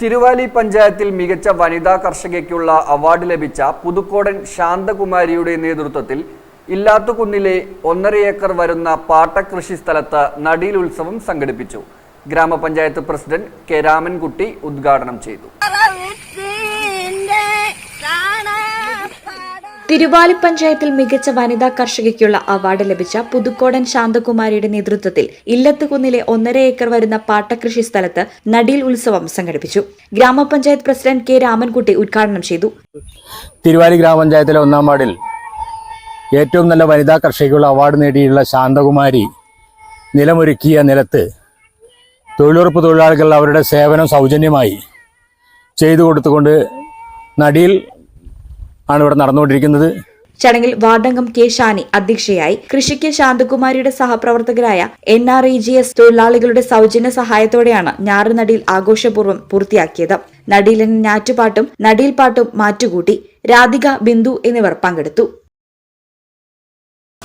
തിരുവാലി പഞ്ചായത്തിൽ മികച്ച വനിതാ കർഷകയ്ക്കുള്ള അവാർഡ് ലഭിച്ച പുതുക്കോടൻ ശാന്തകുമാരിയുടെ നേതൃത്വത്തിൽ ഇല്ലാത്തുകുന്നിലെ ഒന്നര ഏക്കർ വരുന്ന പാട്ടകൃഷി സ്ഥലത്ത് നടീൽ ഉത്സവം സംഘടിപ്പിച്ചു. ഗ്രാമപഞ്ചായത്ത് പ്രസിഡന്റ് കെ രാമൻകുട്ടി ഉദ്ഘാടനം ചെയ്തു. തിരുവാലി പഞ്ചായത്തിൽ മികച്ച വനിതാ കർഷകയ്ക്കുള്ള അവാർഡ് ലഭിച്ച പുതുക്കോടൻ ശാന്തകുമാരിയുടെ നേതൃത്വത്തിൽ ഇല്ലത്തുകുന്നിലെ ഒന്നര ഏക്കർ വരുന്ന പാട്ടകൃഷി സ്ഥലത്ത് നടീൽ ഉത്സവം സംഘടിപ്പിച്ചു. ഗ്രാമപഞ്ചായത്ത് പ്രസിഡന്റ് കെ രാമൻകുട്ടി ഉദ്ഘാടനം ചെയ്തു. തിരുവാലി ഗ്രാമപഞ്ചായത്തിലെ ഒന്നാം വാർഡിൽ ഏറ്റവും നല്ല വനിതാ കർഷകയ്ക്കുള്ള അവാർഡ് നേടിയുള്ള ശാന്തകുമാരി നിലമൊരുക്കിയ നിലത്ത് തൊഴിലുറപ്പ് തൊഴിലാളികൾ അവരുടെ സേവനം സൗജന്യമായി ചെയ്തു കൊടുത്തുകൊണ്ട് നടിയിൽ ആണ് ഇവിടെ നടന്നുകൊണ്ടിരിക്കുന്നത്. ചടങ്ങിൽ വാർഡംഗം കെ ഷാനി അധ്യക്ഷയായി കൃഷിക്ക് ശാന്തകുമാരിയുടെ സഹപ്രവർത്തകരായ N R E G S തൊഴിലാളികളുടെ സൗജന്യ സഹായത്തോടെയാണ് ഞാറുനടിയിൽ ആഘോഷപൂർവം പൂർത്തിയാക്കിയത്. നടിയിലെ ഞാറ്റുപാട്ടും പാട്ടും മാറ്റുകൂട്ടി രാധിക ബിന്ദു എന്നിവർ പങ്കെടുത്തു.